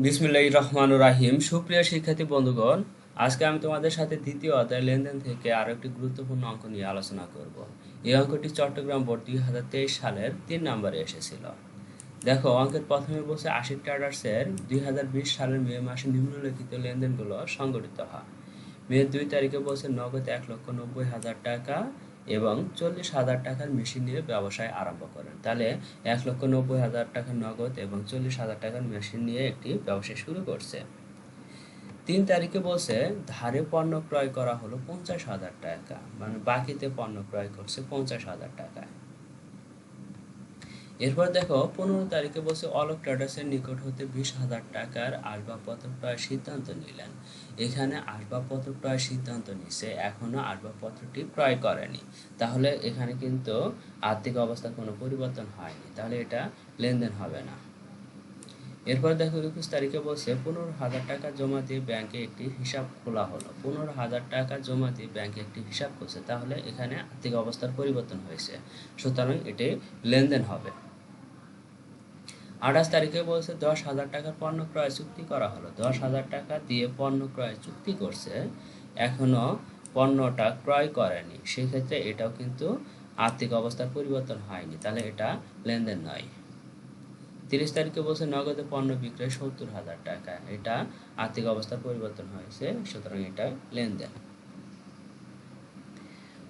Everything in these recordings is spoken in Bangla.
বিসমিল্লাহ রহমান রাহিম। সুপ্রিয় শিক্ষার্থী বন্ধুগণ, আজকে আমি তোমাদের সাথে দ্বিতীয় অধ্যায় লেনদেন থেকে আরও একটি গুরুত্বপূর্ণ অঙ্ক নিয়ে আলোচনা করব। এই অঙ্কটি চট্টগ্রাম বোর্ড দুই হাজার তেইশ সালের তিন নম্বরে এসেছিল। দেখো, অঙ্কের প্রথমে বসে আশি ট্রেডার্সের দুই হাজার বিশ সালের মে মাসে নিম্নলিখিত লেনদেনগুলো সংগঠিত হয়। মে দুই তারিখে বসে নগদ এক লক্ষ নব্বই হাজার টাকা এবং চল্লিশ হাজার টাকার মেশিন নিয়ে ব্যবসায় আরম্ভ করেন। তাহলে এক লক্ষ নব্বই হাজার টাকার নগদ এবং চল্লিশ হাজার টাকার মেশিন নিয়ে একটি ব্যবসা শুরু করছে। তিন তারিখে বলছে, ধারে পণ্য ক্রয় করা হলো পঞ্চাশ হাজার টাকা। মানে বাকিতে পণ্য ক্রয় করছে পঞ্চাশ হাজার টাকায়। এরপর দেখো, পনেরো তারিখে বসে অলোক ট্রেডার্সের নিকট হতে বিশ হাজার টাকার আসবাবপত্র ক্রয়ের সিদ্ধান্ত নিলেন। এখানে আসবাবপত্র ক্রয়ের সিদ্ধান্ত নিছে এখনও আসবাবপত্রটি ক্রয় করেনি। তাহলে এখানে কিন্তু আর্থিক অবস্থার কোনো পরিবর্তন হয়নি, তাহলে এটা লেনদেন হবে না। এরপর দেখো একুশ তারিখে বলছে, পনেরো হাজার টাকা জমা দিয়ে ব্যাংকে একটি হিসাব খোলা হলো। পনেরো হাজার টাকা জমা দিয়ে ব্যাংকে একটি হিসাব করছে, তাহলে এখানে আর্থিক অবস্থার পরিবর্তন হয়েছে। সুতরাং এটি লেনদেন হবে। আঠাশ তারিখে বলছে, দশ হাজার টাকার পণ্য ক্রয় চুক্তি করা হলো। দশ হাজার টাকা দিয়ে পণ্য ক্রয় চুক্তি করছে, এখনও পণ্যটা ক্রয় করেনি। সেক্ষেত্রে এটাও কিন্তু আর্থিক অবস্থার পরিবর্তন হয়নি, তাহলে এটা লেনদেন নয়। তিরিশ তারিখে বলছে নগদে পণ্য বিক্রয় সত্তর হাজার টাকা। এটা আর্থিক অবস্থার পরিবর্তন হয়েছে, সুতরাং এটা লেনদেন।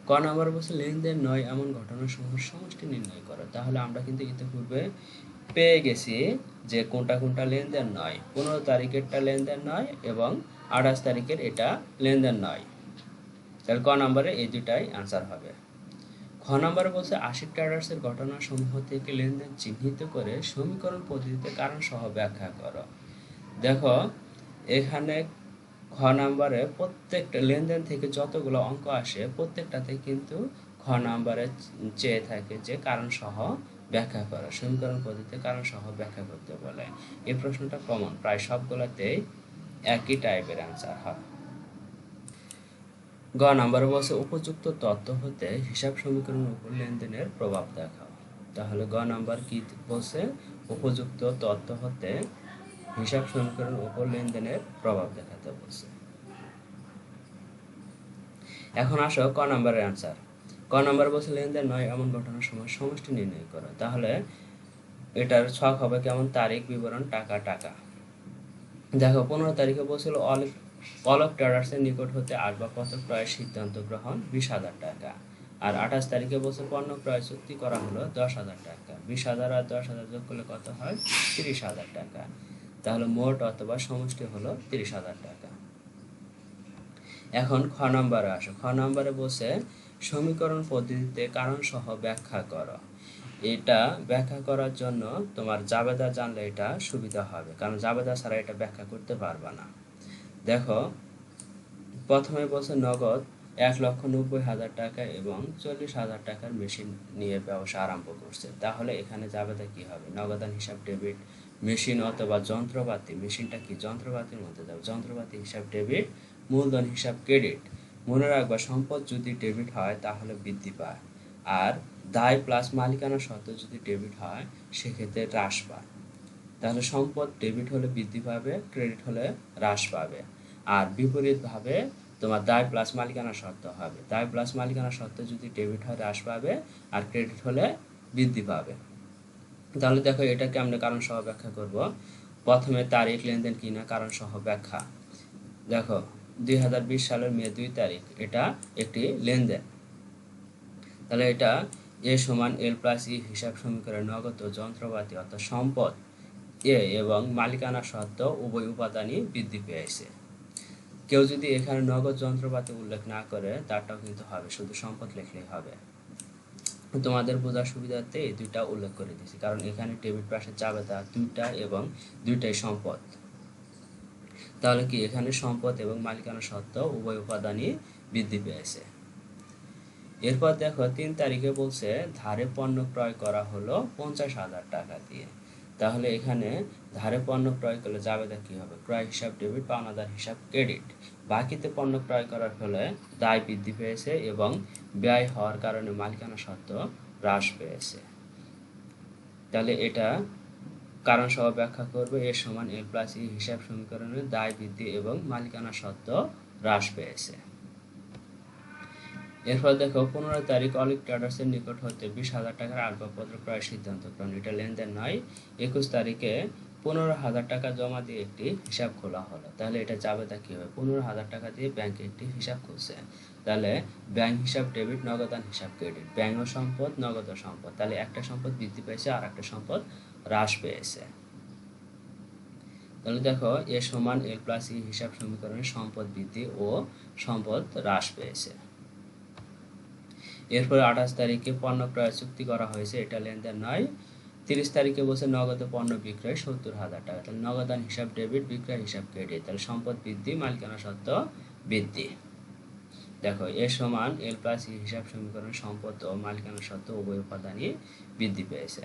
ক নম্বর বলছে, লেনদেন নয় এমন ঘটনার সমূহের সমষ্টি নির্ণয় করো। তাহলে আমরা কিন্তু ইতিপূর্বে পেয়ে গেছি যে কোনটা কোনটা লেনদেন নয়। পনেরো তারিখেরটা লেনদেন নয় এবং আঠাশ তারিখের এটা লেনদেন নয়। তাহলে ক নম্বরে এই দুটাই আনসার হবে। খ নম্বরে বলছে আশি ট্রেডার্সের ঘটনা সমূহ থেকে লেনদেন চিহ্নিত করে সমীকরণ পদ্ধতিতে কারণ সহ ব্যাখ্যা করো। দেখো, এখানে খ নম্বরে প্রত্যেকটা লেনদেন থেকে যতগুলো অঙ্ক আসে, প্রত্যেকটাতে কিন্তু খ নম্বরে চেয়ে থাকে যে কারণ সহ ব্যাখ্যা করা, সমীকরণ পদ্ধতিতে কারণ সহ ব্যাখ্যা করতে বলে। এই প্রশ্নটা কমন প্রায় সবগুলোতেই একই টাইপের অ্যান্সার হয়। গ নাম্বার বলছে, উপযুক্ত তথ্য হতে হিসাব সমীকরণের উপর লেনদেনের প্রভাব দেখাও। তাহলে গ নাম্বার কি বলছে? উপযুক্ত তথ্য হতে হিসাব সমীকরণের উপর লেনদেনের প্রভাব দেখাতে বলছে। এখন আসো ক নাম্বারের অ্যান্সার ক নাম্বার বলছে, লেনদেন নয়, এমন ঘটনার সময় সমষ্টি নির্ণয় করো। তাহলে এটার ছক হবে কেমন? তারিখ, বিবরণ, টাকা টাকা। দেখো, পনেরো তারিখে বলছিল অলিভ অলোক ট্রেডার্সের নিকট হতে আসবাবপত্র ক্রয়ের সিদ্ধান্ত গ্রহণ? বিশ হাজার টাকা। আর আঠাশ তারিখে বছর পণ্য ক্রয় চুক্তি করা হলো দশ হাজার টাকা। বিশ হাজার আর দশ হাজার যোগ করলে কত হয়? তিরিশ হাজার টাকা। তাহলে মোট অথবা সমষ্টি হলো তিরিশ হাজার টাকা। এখন খ নম্বরে আসো। খ নম্বরে বসে সমীকরণ পদ্ধতিতে কারণ সহ ব্যাখ্যা করো। এটা ব্যাখ্যা করার জন্য তোমার জাবেদা জানলে এটা সুবিধা হবে। কারণ জাবেদা ছাড়া এটা ব্যাখ্যা করতে পারবে না। দেখো, প্রথমে বলছে নগদ এক লক্ষ নব্বই হাজার টাকা এবং চল্লিশ হাজার টাকার মেশিন নিয়ে ব্যবসা আরম্ভ করছে। তাহলে এখানে জাবেদা কি হবে? নগদান হিসাব ডেবিট মেশিন অথবা যন্ত্রপাতি মেশিনটা কি? যন্ত্রপাতির মধ্যে যাবে। যন্ত্রপাতি হিসাব ডেবিট মূলধন হিসাব ক্রেডিট মনে রাখবা, সম্পদ যদি ডেবিট হয়, তাহলে বৃদ্ধি পায়। আর দায় প্লাস মালিকানা সত্ত্ব যদি ডেবিট হয়, সেক্ষেত্রে হ্রাস পায়। তাহলে সম্পদ ডেবিট হলে বৃদ্ধি পাবে ক্রেডিট হলে হ্রাস পাবে। আর বিপরীতভাবে তোমার দায় প্লাস মালিকানা সত্ত্ব হবে। দায় প্লাস মালিকানা সত্ত্ব যদি ডেবিট হয়, হ্রাস পাবে, আর ক্রেডিট হলে বৃদ্ধি পাবে। তাহলে দেখো এটাকে আমরা কারণ সহ ব্যাখ্যা করব। প্রথমে তারিখ, লেনদেন কিনা, কারণ সহ ব্যাখ্যা। দেখো, দুই হাজার বিশ সালের মে দুই তারিখ, এটা একটি লেনদেন। তাহলে এটা এ সমান এল প্লাস ই হিসাব সমীকরণে নগদ যন্ত্রপাতি, অর্থাৎ সম্পদ। এ এবং মালিকানা সত্ত্ব উভয় উপাদানই বৃদ্ধি পেয়েছে। কেউ যদি এখানে নগদ যন্ত্রপাতি উল্লেখ না করে, তারটাও কিন্তু হবে, শুধু সম্পদ লেখলেই হবে। তোমাদের বোঝার সুবিধার্থে এই দুইটা উল্লেখ করে দিয়েছি, কারণ এখানে ডেবিট পাশে চাবে তা দুইটা এবং দুইটাই সম্পদ। তাহলে কি এখানে সম্পদ এবং মালিকানা সত্ত্ব উভয় উপাদানই বৃদ্ধি পেয়েছে? এরপর দেখো, তিন তারিখে বলছে, ধারে পণ্য ক্রয় করা হলো পঞ্চাশ হাজার টাকা দিয়ে। তাহলে এখানে ধারে পণ্য ক্রয় করলে জাবেদা কি হবে? ক্রয় হিসাব ডেবিট পাওনাদার হিসাব ক্রেডিট বাকিতে পণ্য ক্রয় করার ফলে দায় বৃদ্ধি পেয়েছে এবং ব্যয় হওয়ার কারণে মালিকানা সত্ত্ব হ্রাস পেয়েছে। তাহলে এটা কারণ সহ ব্যাখ্যা করবে। এর সমান এল প্লাস ই হিসাব সমীকরণের দায় বৃদ্ধি এবং মালিকানা সত্ত্ব হ্রাস পেয়েছে। এরপর দেখো, পনেরো তারিখ অলিক ট্রেডার্সের নিকট হতে বিশ হাজার টাকার আসবাবপত্র ক্রয়ের সিদ্ধান্ত গ্রহণ এটা লেনদেন নয়, একুশ তারিখে পনেরো হাজার টাকা জমা দিয়ে একটি হিসাব খোলা হলো। তাহলে এটা জাবেদা কি হবে পনেরো হাজার টাকা দিয়ে ব্যাংকে একটি হিসাব খুলছে। তাহলে ব্যাংক হিসাব ডেবিট নগদান হিসাব ক্রেডিট ব্যাংক সম্পদ, নগদ সম্পদ। তাহলে একটা সম্পদ বৃদ্ধি পেয়েছে আর একটা সম্পদ হ্রাস পেয়েছে। তাহলে দেখো, এ সমান এল প্লাস ই হিসাব সমীকরণে সম্পদ বৃদ্ধি ও সম্পদ হ্রাস পেয়েছে। এরপরে আঠাশ তারিখে পণ্য ক্রয় চুক্তি করা হয়েছে। এটা লেনদেন নয়। তিরিশ তারিখে বসে নগদে পণ্য বিক্রয় সত্তর হাজার টাকা। তাহলে নগদান হিসাব ডেবিট বিক্রয় হিসাব ক্রেডিট তাহলে সম্পদ বৃদ্ধি, মালিকানা সত্ত্ব বৃদ্ধি। দেখো, এ সমান এল প্লাস ই হিসাব সমীকরণে সম্পদ ও মালিকানা সত্ত্ব উভয় উপাদানই বৃদ্ধি পেয়েছে।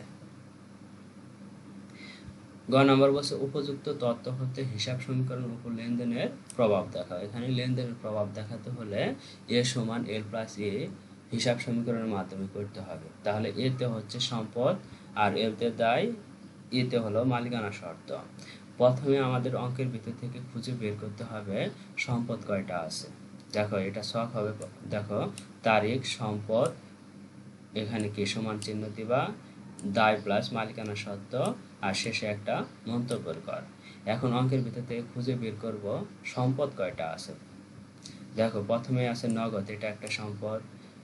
গ নম্বর বলছে উপযুক্ত তথ্য হতে হিসাব সমীকরণ উপর লেনদেনের প্রভাব দেখা এখানে লেনদেনের প্রভাব দেখাতে হলে এ সমান এল প্লাস এ হিসাব সমীকরণের মাধ্যমে করতে হবে। তাহলে এতে হচ্ছে সম্পদ আর এতে দায়, এতে হলো মালিকানা শর্ত। প্রথমে আমাদের অঙ্কের ভিতর থেকে খুঁজে বের করতে হবে সম্পদ কয়টা আছে। দেখো, এটা শখ হবে, দেখো, তারিখ, সম্পদ, এখানে কি সমান চিহ্ন দিবা, দায় প্লাস মালিকানা সত্ত্ব আর শেষে একটা মন্তব্যের কর। এখন অঙ্কের ভিতর থেকে খুঁজে বের করব সম্পদ কয়টা আছে। দেখো, প্রথমে আছে নগদ, এটা একটা সম্পদ।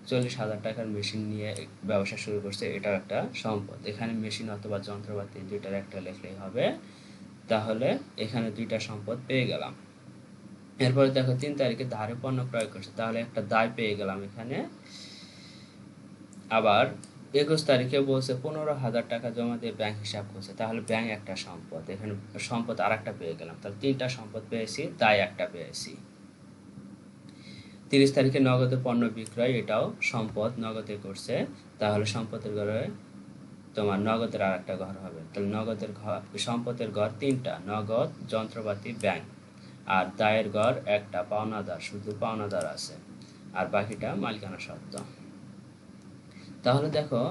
চল্লিশ হাজার টাকার মেশিন নিয়ে ব্যবসা শুরু করছে এটাও একটা সম্পদ। এখানে মেশিন অথবা যন্ত্রপাতি দুইটার একটা লেখলেই হবে। তাহলে এখানে দুইটা সম্পদ পেয়ে গেলাম। এরপরে দেখো, তিন তারিখে ধারে পণ্য ক্রয় করছে। তাহলে একটা দায় পেয়ে গেলাম এখানে। আবার একুশ তারিখে বলছে, পনেরো হাজার টাকা জমা দিয়ে ব্যাংক হিসাব করছে। তাহলে ব্যাংক একটা সম্পদ। এখানে সম্পদ আর একটা পেয়ে গেলাম। তাহলে তিনটা সম্পদ পেয়েছি, দায় একটা পেয়েছি। তিরিশ তারিখে নগদে পণ্য বিক্রয়, এটাও সম্পদ নগদে করছে। তাহলে সম্পদের ঘরে তোমার নগদের আর একটা ঘর হবে। তাহলে নগদের ঘর, সম্পদের ঘর তিনটা, নগদ, যন্ত্রপাতি, ব্যাংক। আর দায়ের ঘর একটা, পাওনাদার, শুধু পাওনাদার আছে। আর বাকিটা মালিকানা শব্দ তাহলে দেখো,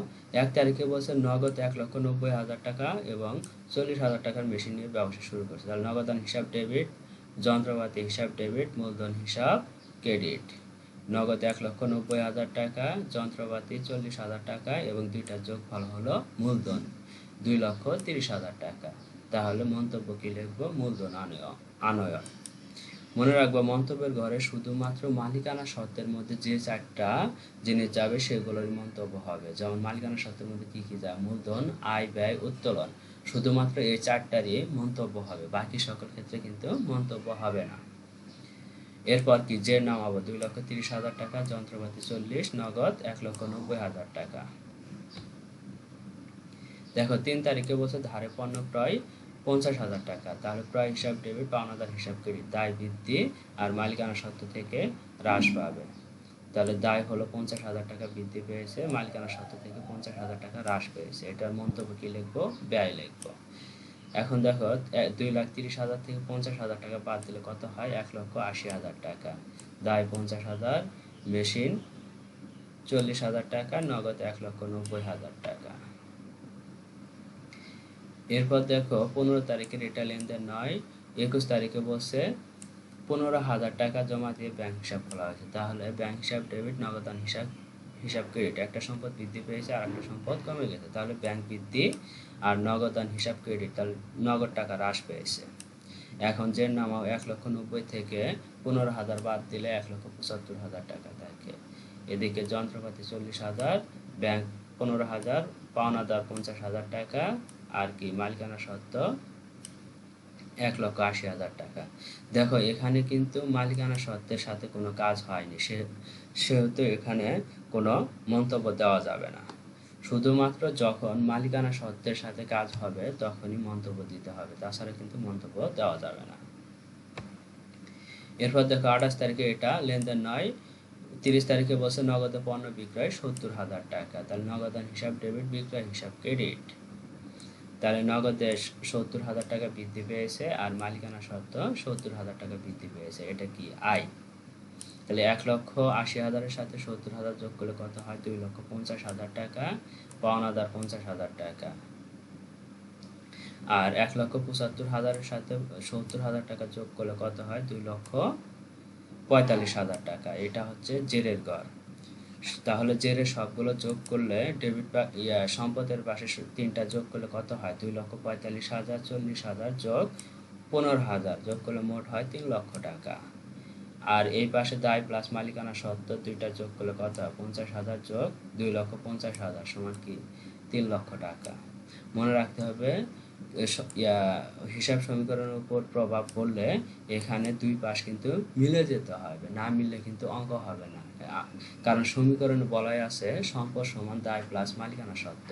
এক তারিখে বলছে নগদ এক লক্ষ নব্বই হাজার টাকা এবং চল্লিশ হাজার টাকার মেশিন নিয়ে ব্যবসা শুরু করছে। তাহলে নগদান হিসাব ডেবিট, যন্ত্রপাতি হিসাব ডেবিট, মূলধন হিসাব ক্রেডিট। নগদ এক লক্ষ নব্বই হাজার টাকা, যন্ত্রপাতি চল্লিশ হাজার টাকা এবং দুইটার যোগফল হলো মূলধন দুই লক্ষ তিরিশ হাজার টাকা। তাহলে মন্তব্য কি লিখব? মূলধন আনয়ন আনয়ন। মনে রাখব, মন্তব্যের ঘরে শুধুমাত্র মালিকানা শর্তের মধ্যে যে চারটা জিনিস যাবে সেগুলোর মন্তব্য হবে। যেমন মালিকানা সত্ত্বের মধ্যে কি কি যায়? মূলধন, আয়, ব্যয়, উত্তোলন। শুধুমাত্র এই চারটারই মন্তব্য হবে। বাকি সকল ক্ষেত্রে কিন্তু মন্তব্য হবে না। এরপর কি যে নামাবো দুই লক্ষ তিরিশ হাজার টাকা, যন্ত্রপাতি চল্লিশ, নগদ এক লক্ষ নব্বই হাজার টাকা। দেখো, তিন তারিখে বলছে ধারে পণ্য ক্রয় পঞ্চাশ হাজার টাকা। তাহলে ক্রয় হিসাব ডেবিট, পাওনাদার হিসাব ক্রেডিট দায় বৃদ্ধি আর মালিকানা সত্ত্ব থেকে হ্রাস পাবে। তাহলে দায় হলো পঞ্চাশ হাজার টাকা বৃদ্ধি পেয়েছে, মালিকানা সত্ত্ব থেকে পঞ্চাশ হাজার টাকা হ্রাস পেয়েছে। এটার মন্তব্য কি লিখব? ব্যয় লিখব। এখন দেখো দুই লাখ তিরিশ হাজার থেকে পঞ্চাশ হাজার টাকা বাদ দিলে কত হয়? এক লক্ষ আশি হাজার টাকা। দায় পঞ্চাশ হাজার, মেশিন চল্লিশ হাজার টাকা, নগদ এক লক্ষ নব্বই হাজার টাকা। এরপর দেখো, পনেরো তারিখের এটা লেনদেন নয়, একুশ তারিখে বলছে পনেরো হাজার টাকা জমা দিয়ে ব্যাংক হিসাব খোলা হয়েছে। তাহলে ব্যাংক হিসাব ডেবিট নগদান হিসাব হিসাব ক্রেডিট একটা সম্পদ বৃদ্ধি পেয়েছে আর একটা সম্পদ কমে গেছে। তাহলে ব্যাংক বৃদ্ধি আর নগদান হিসাব ক্রেডিট তাহলে নগদ টাকা হ্রাস পেয়েছে। এখন যে নামাও এক লক্ষ নব্বই থেকে পনেরো হাজার বাদ দিলে এক লক্ষ পঁচাত্তর হাজার টাকা থাকে। এদিকে যন্ত্রপাতি চল্লিশ হাজার ব্যাংক পনেরো হাজার পাওনা পাওনাদার পঞ্চাশ হাজার টাকা আর কি মালিকানা সত্ত্ব এক লক্ষ আশি হাজার টাকা। দেখো, এখানে কিন্তু মালিকানা সত্ত্বের সাথে কোনো কাজ হয়নি। সে সেহেতু এখানে কোনো মন্তব্য দেওয়া যাবে না। শুধুমাত্র যখন মালিকানা সত্ত্বের সাথে কাজ হবে, তখনই মন্তব্য দিতে হবে। তাছাড়া কিন্তু মন্তব্য দেওয়া যাবে না। এরপর দেখো, আঠাশ তারিখে এটা, লেনদেন নয়, তিরিশ তারিখে বসে নগদে পণ্য বিক্রয় সত্তর হাজার টাকা। তাহলে নগদান হিসাব ডেবিট বিক্রয় হিসাব ক্রেডিট তাহলে নগদে সত্তর হাজার টাকা বৃদ্ধি পেয়েছে আর মালিকানা সত্ত্ব সত্তর হাজার টাকা বৃদ্ধি পেয়েছে। এটা কি আয়? তাহলে এক লক্ষ আশি হাজারের সাথে সত্তর হাজার যোগ করলে কত হয়? দুই লক্ষ পঞ্চাশ হাজার টাকা পাওনাদার পঞ্চাশ হাজার টাকা। আর এক লক্ষ পঁচাত্তর হাজারের সাথে সত্তর হাজার টাকা যোগ করলে কত হয়? দুই লক্ষ পঁয়তাল্লিশ হাজার টাকা। এটা হচ্ছে জেরের গড়। তাহলে জেরের সবগুলো যোগ করলে ডেবিট ইয়া সম্পদের পাশে তিনটা যোগ করলে কত হয়? দুই লক্ষ পঁয়তাল্লিশ হাজার, চল্লিশ হাজার যোগ পনেরো হাজার। যোগ করলে মোট হয় তিন লক্ষ টাকা। আর এই পাশে দায় প্লাস মালিকানা সত্ত্ব দুইটা যোগ করলে কত? পঞ্চাশ হাজার যোগ দুই লক্ষ পঞ্চাশ হাজার সমান কি? তিন লক্ষ টাকা। মনে রাখতে হবে হিসাব সমীকরণের উপর প্রভাব পড়লে এখানে দুই পাশ কিন্তু মিলে যেতে হবে। না মিললে কিন্তু অঙ্ক হবে না। কারণ সমীকরণে বলাই আছে সম্পদ সমান দায় প্লাস মালিকানা সত্ত্ব।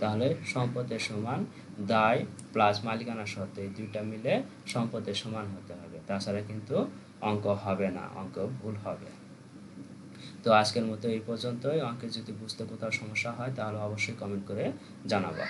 তাহলে সম্পদের সমান দায় প্লাস মালিকানা সত্ত্ব এই দুইটা মিলে সম্পদের সমান হতে হবে। তাছাড়া কিন্তু অঙ্ক হবে না, অঙ্ক ভুল হবে। তো আজকের মতো এই পর্যন্তই। অঙ্কে যদি বুঝতে কোথাও সমস্যা হয়, তাহলে অবশ্যই কমেন্ট করে জানাবা।